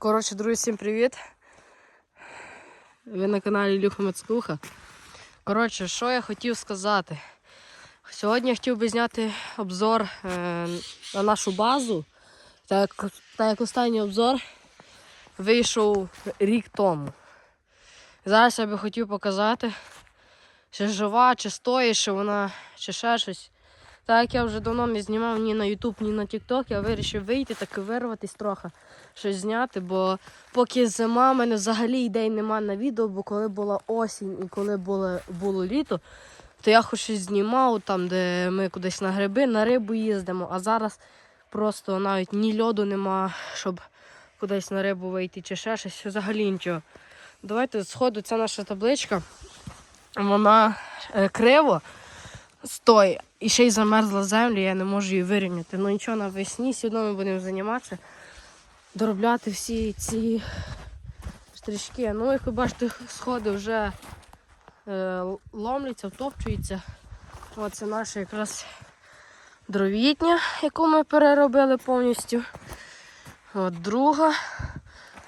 Коротше, друзі, всім привіт. Ви на каналі Ілюха Мацкуха. Коротше, що я хотів сказати. Сьогодні я хотів би зняти обзор е, на нашу базу. Так, так як останній обзор вийшов рік тому. Зараз я би хотів показати, чи жива, чи стоїть, чи вона, чи ще щось. Так як я вже давно не знімав ні на YouTube, ні на TikTok, я вирішив вийти так і вирватися трохи, щось зняти, бо поки зима, в мене взагалі ідей нема на відео, бо коли була осінь і коли було, було літо, то я хоч щось знімав там, де ми кудись на гриби, на рибу їздимо, а зараз просто навіть ні льоду нема, щоб кудись на рибу вийти чи ще щось, взагалі нічого. Давайте сходу, ця наша табличка, вона е, криво стоїть. І ще й замерзла земля, я не можу її вирівняти. Ну нічого навесні, сьогодні ми будемо займатися, доробляти всі ці штрички. Ну, як ви бачите, сходи вже е, ломляться, втопчуються. Оце наша якраз дровітня, яку ми переробили повністю. От друга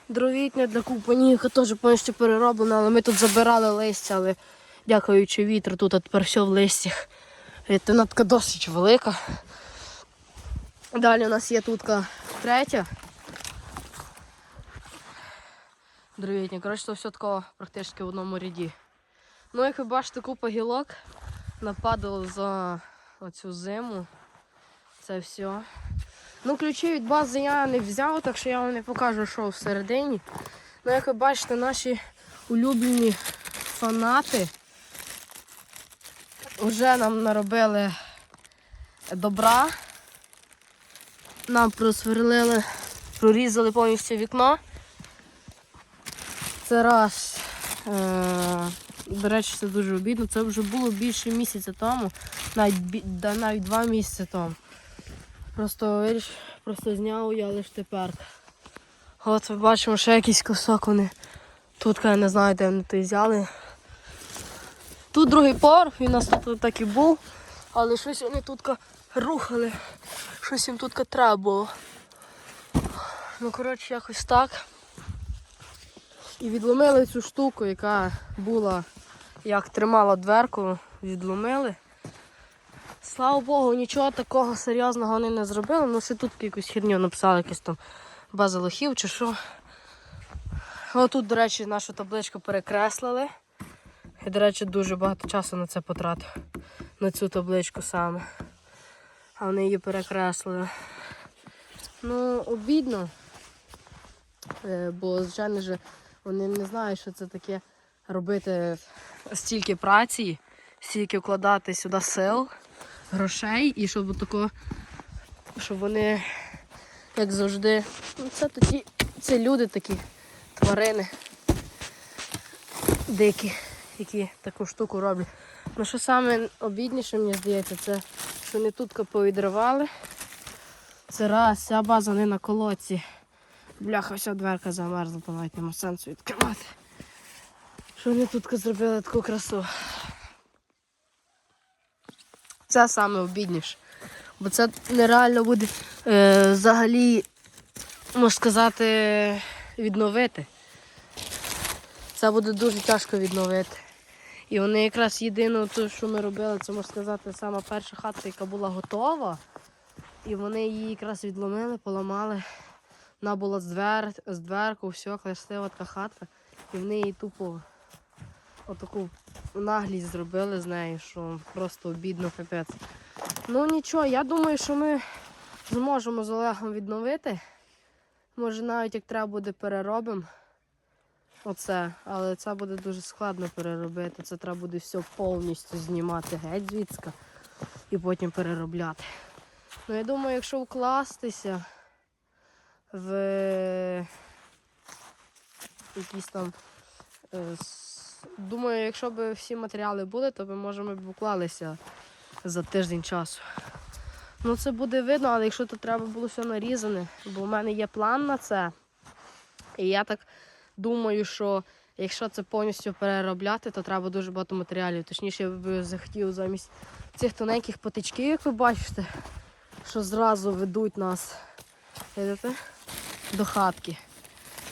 дровітня для купаніка теж повністю перероблена, але ми тут забирали листя, але дякуючи вітру, тут тепер все в листях. Тинатка досить велика. Далі у нас є тут третя. Дровітня. Коротше, це все тако практично в одному ряді. Ну, як ви бачите, купа гілок нападало за оцю зиму. Це все. Ну, ключі від бази я не взяв, так що я вам не покажу, що всередині. Ну, як ви бачите, наші улюблені фанати вже нам наробили добра. Нам просверлили, прорізали повністю вікно. Це раз. Е, до речі, це дуже обідно. Це вже було більше місяця тому, навіть, навіть два місяці тому. Просто виріш, просто зняв я лише тепер. От ми бачимо ще якийсь кусок вони. Тут я не знаю, де вони той взяли. Тут другий поверх, він у нас тут так і був, але щось вони тут рухали, щось їм тут треба було. Ну, коротше, якось так. І відломили цю штуку, яка була, як тримала дверку, відломили. Слава Богу, нічого такого серйозного вони не зробили, ну ще тут якусь херню написали, якісь там база лохів чи що. Отут, до речі, нашу табличку перекреслили. Я, до речі, дуже багато часу на це потратив. На цю табличку саме. А вони її перекреслили. Ну, обідно. Е, Бо, звичайно ж, вони не знають, що це таке робити стільки праці, стільки вкладати сюди сил, грошей і щоб тако, щоб вони, як завжди, ну це такі, це люди такі, тварини дикі, які таку штуку роблять. Ну що саме обідніше, мені здається, це що вони тут повідривали. Це раз, ця база не на колодці. Бляха, вся дверка замерзла, то навіть нема сенсу відкривати. Що вони тут зробили таку красу. Це саме обідніше. Бо це нереально буде е, взагалі, можна сказати, відновити. Це буде дуже тяжко відновити. І вони якраз єдине, те, що ми робили, це можна сказати, сама перша хата, яка була готова. І вони її якраз відломили, поламали. Вона була з, двер, з дверку, все, красива така хатка. І вони її тупо отаку наглість зробили з нею, що просто обідно капець. Ну нічого, я думаю, що ми зможемо з Олегом відновити. Може навіть як треба буде переробимо. Оце, але це буде дуже складно переробити. Це треба буде все повністю знімати геть звідси і потім переробляти. Ну я думаю, якщо вкластися в якісь там. е, Думаю, якщо б всі матеріали були, то ми можемо б уклалися за тиждень часу. Ну це буде видно, але якщо то треба було все нарізане, бо в мене є план на це. І я так думаю, що якщо це повністю переробляти, то треба дуже багато матеріалів. Точніше, я би захотів замість цих тоненьких патичків, як ви бачите, що зразу ведуть нас видите, до хатки.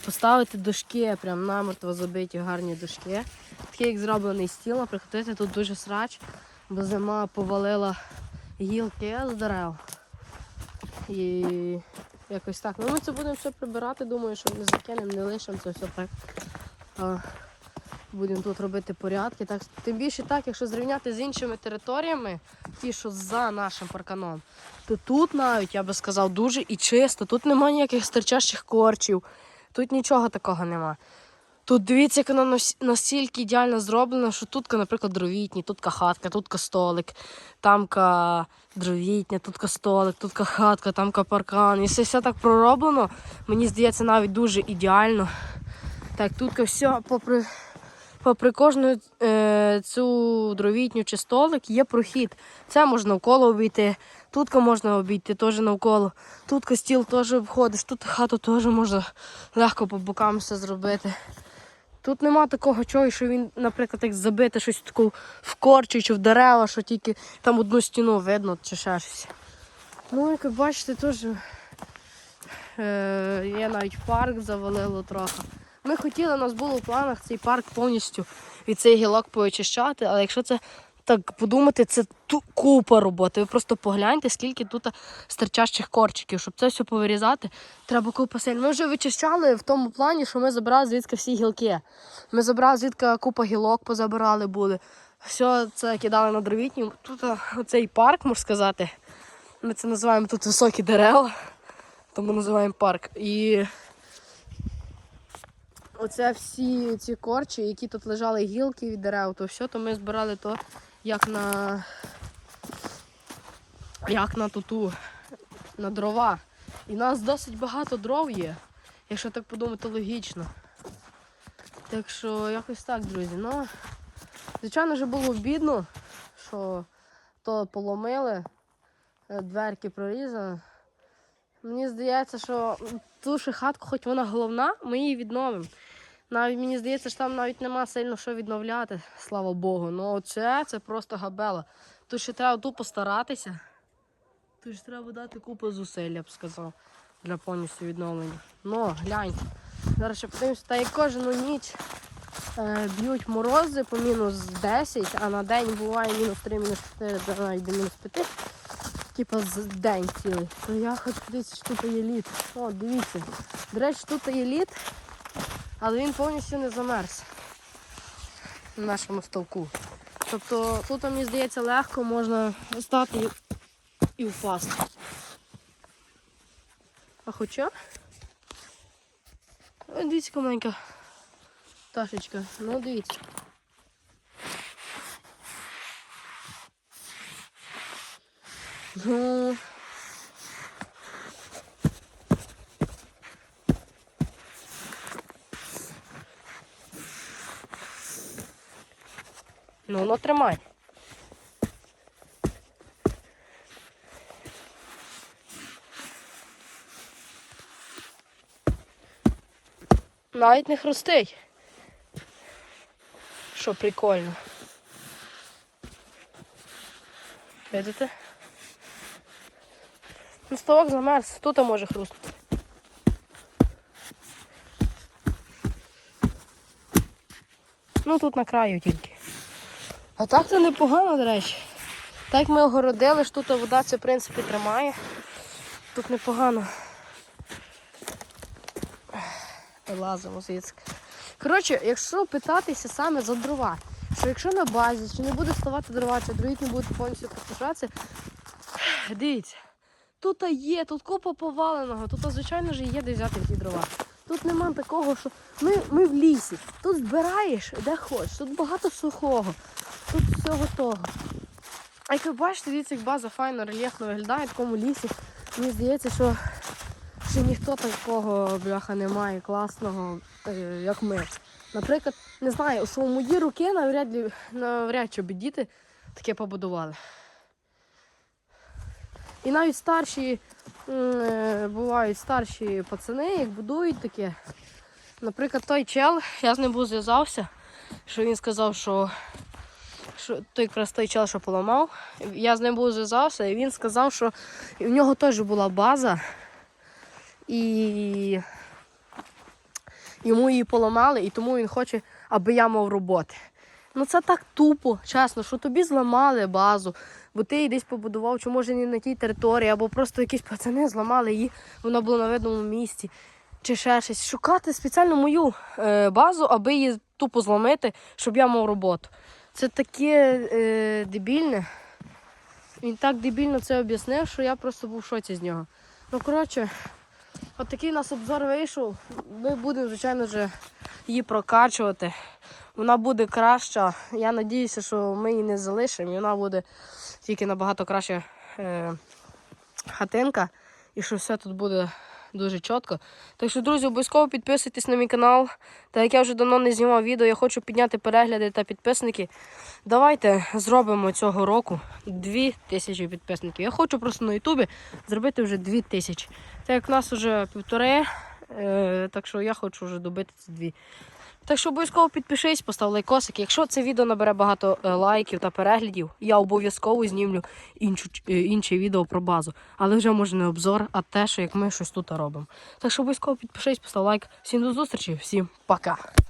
поставити дошки, прям намертво забиті гарні дошки. Такий як зроблений стіл, наприклад, тут дуже срач, бо зима повалила гілки з дерев. І якось так. Ну ми це будемо все прибирати, думаю, що не закинемо, не лишимо це все так. А, будемо тут робити порядки. Так, тим більше так, якщо зрівняти з іншими територіями, ті, що за нашим парканом, то тут навіть, я би сказав, дуже і чисто. Тут немає ніяких стерчащих корчів, тут нічого такого нема. Тут дивіться, як воно настільки ідеально зроблено, що тут, наприклад, дровітні, тут хатка, тут столик, тамка дровітня, тут столик, тут хатка, тамка паркан. І все, все так пророблено. Мені здається, навіть дуже ідеально. Так, тут все попри, попри кожну е, цю дровітню чи столик є прохід. Це можна навколо обійти, тут можна обійти теж навколо. Тут стіл теж обходиш, тут хату теж можна легко по бокам все зробити. Тут нема такого чого, що він, наприклад, як забити щось таку в корчі чи в дерева, що тільки там одну стіну видно чи ще щось. Ну, як ви бачите, теж е, є навіть парк завалило трохи. Ми хотіли, у нас було в планах цей парк повністю від цей гілок поочищати, але якщо це так подумати, це ту купа роботи. Ви просто погляньте, скільки тут стерчащих корчиків. Щоб це все повирізати, треба купа сил. Ми вже вичищали в тому плані, що ми забрали звідки всі гілки. Ми забрали звідки купа гілок, позабирали були. Все це кидали на дровітні. Тут а, оцей парк, можна сказати. Ми це називаємо тут високі дерева, тому називаємо парк. І оце всі ці корчі, які тут лежали гілки від дерев, то все, то ми збирали то як на як на туту, на дрова. І нас досить багато дров є, якщо так подумати логічно. Так що якось так, друзі. Ну, звичайно, вже було бідно, що то поломили, е, дверки прорізали. Мені здається, що ту ще хатку, хоч вона головна, ми її відновимо. Навіть мені здається, що там навіть нема сильно що відновляти, слава Богу. Ну оце це просто габела. Тут ще треба тут постаратися. Тут ж треба дати купу зусиль, я б сказав, для повністю відновлення. Ну, гляньте. Зараз ще подивимося, та як кожну ніч е, б'ють морози по мінус 10, а на день буває мінус 3, мінус 4, та навіть до мінус 5. Типа з день цілий. То я хочу подивитися, що тут є лід. О, дивіться. До речі, тут є лід, але він повністю не замерз на нашому ставку. Тобто тут, мені здається, легко можна стати і впасти. А хоча. Ой, дивіться, яка маленька пташечка. Ну, дивіться. Ну, Ну, ну тримай. Навіть не хрустить. Що прикольно. Видите? Ну, ставок замерз, тут може хрустити. Ну тут на краю тільки. А так це непогано, до речі. Так ми огородили, що тут вода це в принципі тримає. Тут непогано. Лазимо звідси. Коротше, якщо питатися саме за дрова, що якщо на базі, чи не буде ставати дрова, чи дровітні будуть повністю постачатися, дивіться, тут є, тут купа поваленого, тут, звичайно ж, є де взяти ті дрова. Тут нема такого, що ми, ми в лісі. Тут збираєш де хочеш, тут багато сухого, тут всього того. А як ви бачите, дивіться, як база файно, рельєфно виглядає в такому лісі. Мені здається, що ще ніхто такого бляха немає класного, е, як ми. Наприклад, не знаю, що у мої руки навряд, навряд чи б діти таке побудували. І навіть старші, бувають старші пацани, як будують таке. Наприклад, той чел, я з ним був зв'язався, що він сказав, що, що той якраз той чел, що поламав. Я з ним був зв'язався, і він сказав, що в нього теж була база. І йому її поламали, і тому він хоче, аби я мав роботи. Ну це так тупо, чесно, що тобі зламали базу, бо ти її десь побудував, чи може не на тій території, або просто якісь пацани зламали її, вона була на видному місці, чи ще щось. Шукати спеціально мою е, базу, аби її тупо зламити, щоб я мав роботу. Це таке е, дебільне. Він так дебільно це об'яснив, що я просто був в шоці з нього. Ну, коротше, от у нас обзор вийшов. Ми будемо, звичайно вже її прокачувати. Вона буде краща. Я сподіваюся, що ми її не залишимо. І вона буде тільки набагато краща е, хатинка. І що все тут буде дуже чітко. Так що, друзі, обов'язково підписуйтесь на мій канал. Та як я вже давно не знімав відео, я хочу підняти перегляди та підписники. Давайте зробимо цього року 2000 підписників. Я хочу просто на Ютубі зробити вже 2000. Так як в нас вже півтори, е, так що я хочу вже добити ці дві. Так що обов'язково підпишись, постав лайкосик. Якщо це відео набере багато е, лайків та переглядів, я обов'язково знімлю іншу, е, інше відео про базу. Але вже може не обзор, а те, що як ми щось тут робимо. Так що обов'язково підпишись, постав лайк. Всім до зустрічі, всім пока.